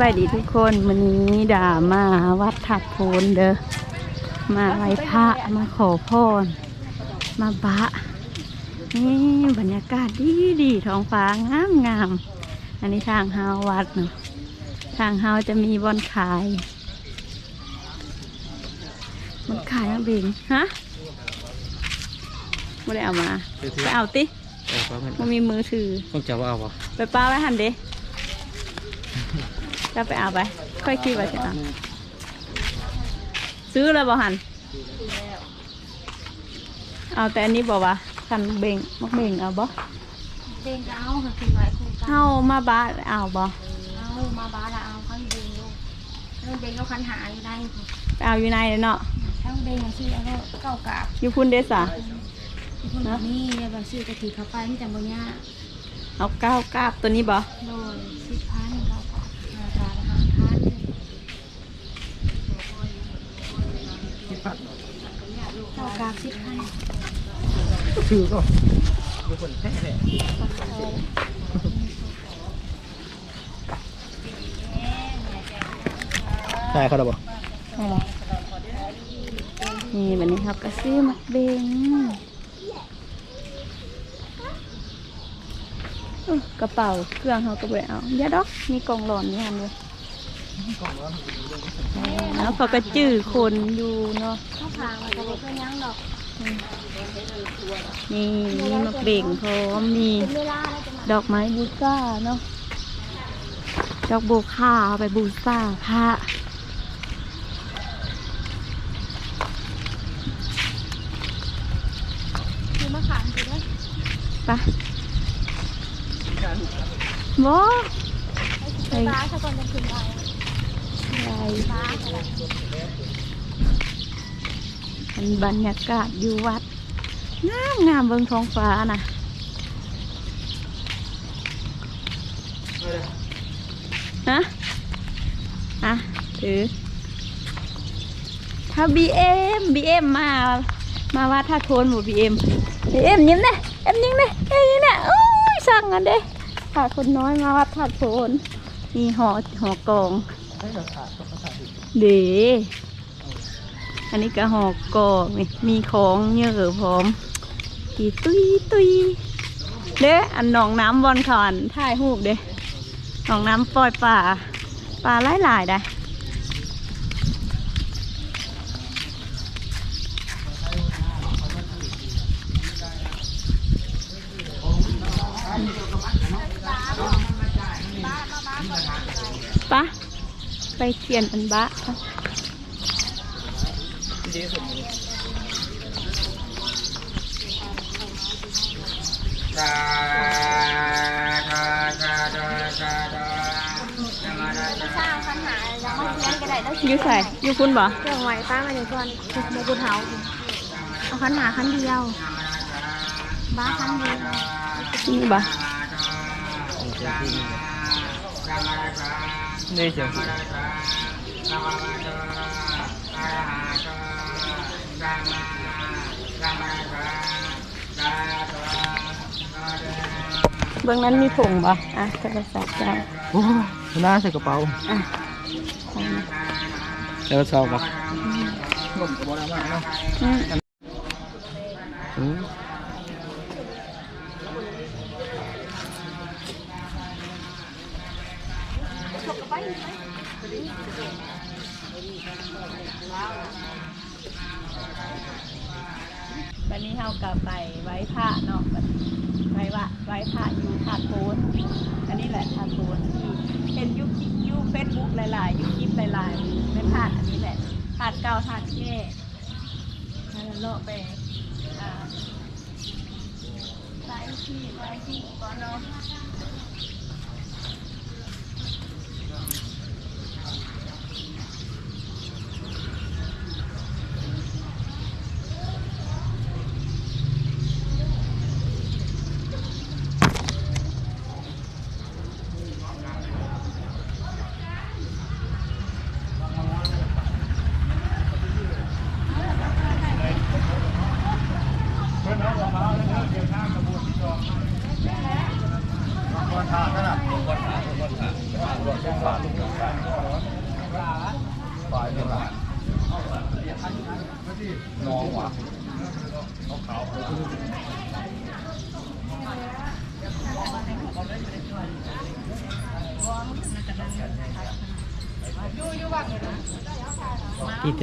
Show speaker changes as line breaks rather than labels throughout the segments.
บายดีทุกคนวันนี้ด่ามาวัดถัดโพนเด้อมาไหว้พระมาขอพรมาบะนี่บรรยากาศดีดีท้องฟ้างามงามอันนี้ทางเฮาวัดเนาะทางเฮาจะมีบอนขายบอนขายอะเบงฮะไม่ได้เอามาไปเอาติ
เออป้าเงิน
มันมีมือถือ
ต้องจะว่าเอาปะ
ไปป้าไว้หันเด้ จะไปเอาไป ค่อยคิดว่าจะเอาซื้อเลยบ่หันเอาแต่อันนี้บอกว่าคันเบงมักเบงเอาบ่
เด้งก็เอาค่ะคือไว้คู่กัน
เฮามาบ้านเอาบ่
เอามาบ้านละเอาเขาอยู่เด้งลูกเรื่องเด้งเขาคันหาอยู่ได้ค่ะ
ไปเอาอยู่ในเลยเนาะ
ถ้าเด้งชื่อเอาก็เก้ากาบ
อยู่พุ่นเด้สะ
คนแบบนี้เนี่ยบางชื่อกะทิเขาไปนี่แต่บางอย่าง
เอาเก้ากาบตัวนี้บ่
โดยสิบพันเก้ากาบราคาละห้าพัน เก้ากาบสิบพัน
ถือก็มีคนแท้เลยใช่เขาได้ปะ
ใช่แล้วนี่วันนี้ครับก็ซื้อมักเบงกระเป๋าเครื่องเขาก็ไปเอาย่าดอกมีกล่องหลอนนี่หันเลย แล้วเขาก็จื้อคนอยู่เนาะ
เขาพามาจะได้เพื่อนยังดอก
นี่มีมะเบ่งพร้อมมี
เป็นเวลาแล้วจะมา
ดอกไม้บูซ่าเนาะดอกโบวค่าเอาไปบูซ่าพระ
คือมะขามคือได้
ไปะโบ
ไปบ้านถ้าก่อนจะขึ้นไป
อะไร
บ้าน อะไร
มันบรรยากาศอยู่วัด งามงามเบิงท้องฟ้านะฮะอะถือ ถ้าบีเอ็มบีเอ็มมา มาว่าถ้าโทนหมดบีเอ็มบีเอ็มยิ้มเน่เอ็มยิ้มเน่เอ็มยิ้มเน่โอ้ยสั่งกันเด้ถ้าคนน้อยมาวัดถ้าโทนมีหอหอกอง เดอันนี้ก็หอกกองนี่มีของเยอะพร้อมกีตุยตุยเด้อันหนองน้ำบอลขอนถ่ายหูปเด้หนองน้ำปล่อยป่าปลาหลายๆได้ปะ ไปเขียนอันบะ
ชาชาชาชาชาชา
สร้างคันหายังไม่เลี้ยงก็ได้แล้ว
อยู่ใส่อยู่คุณบ่
เครื่องไหวป้ามาอยู่ก่อนโมกุเท้าเอาคันหาคันเดียว บ้าคันเดียว
นี่บ่
นี่เสียง
เบื้องนั้นมีถุงบ่อะโทรศัพท์จ้า
โอ้น่าใส่กระเป๋า
อะ
ใส่กระสอบปะหนุ่มกระเป๋าแล้วมากเนาะ
อืม วันนี้เฮากลับไปไว้พระเนาะไว้ว่าไว้พระอยู่ถาโพนอันนี้แหละถาโพนที่เห็นยุคยูเฟซบุ๊กหลายๆยุคคลิปหลายๆไม่พลาดอันนี้แหละถาดเก่าถาดแก่เลาะไปอ่าหลายที่หลายที่ก่อนเนาะ
เอีเถ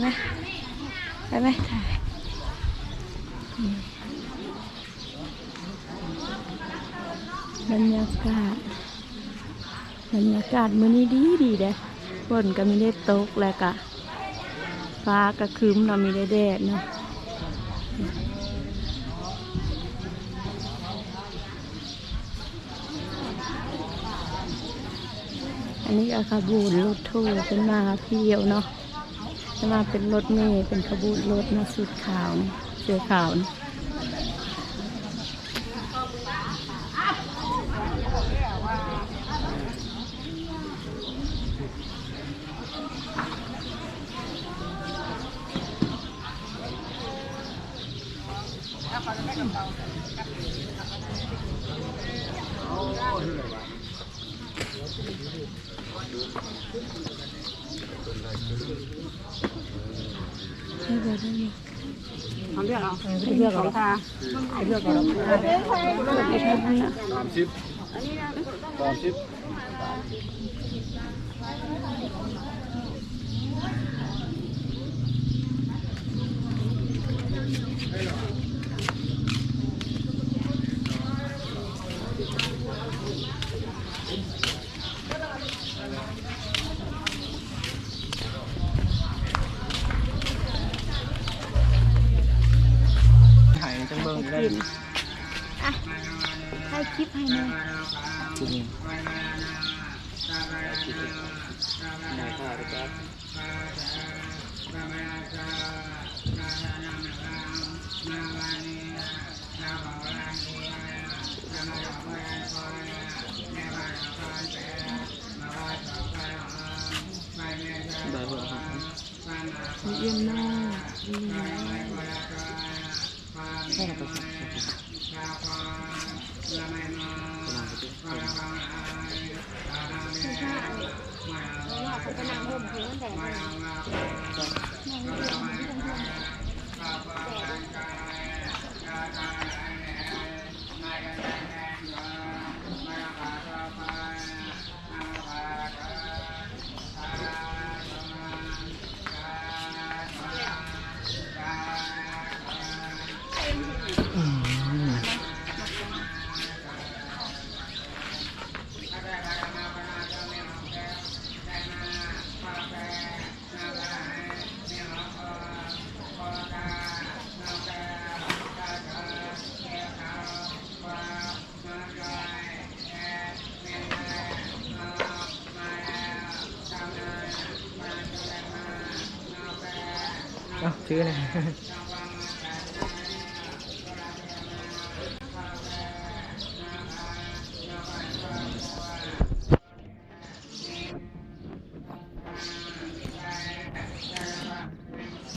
ไหมไปไหมถ่ายบรรยากาศบรรยากาศมื้อนี้ดีดีเด้ฝนก็ไม่ได้ตกแล้วก็ฟ้าก็ครึ้มเนามีได้แดดเนาะอันนี้ก็ขบูนรถทูเป็นมาเที่ยวเนาะ จะมาเป็นรถเมย์เป็นขบูนรถนะสุดขาวเสือขาว นี่ให้เบอร์ได้ไหม
ทำเรื่องเอ
จังเบิ้งได้
อะให้คลิปให้หน่อย
จริงได้ค่ะพี่แจ๊คได้เบอร์ครับ
เยี่ยมมาก
ใช่ครับครั เอ้าชื่ออะไร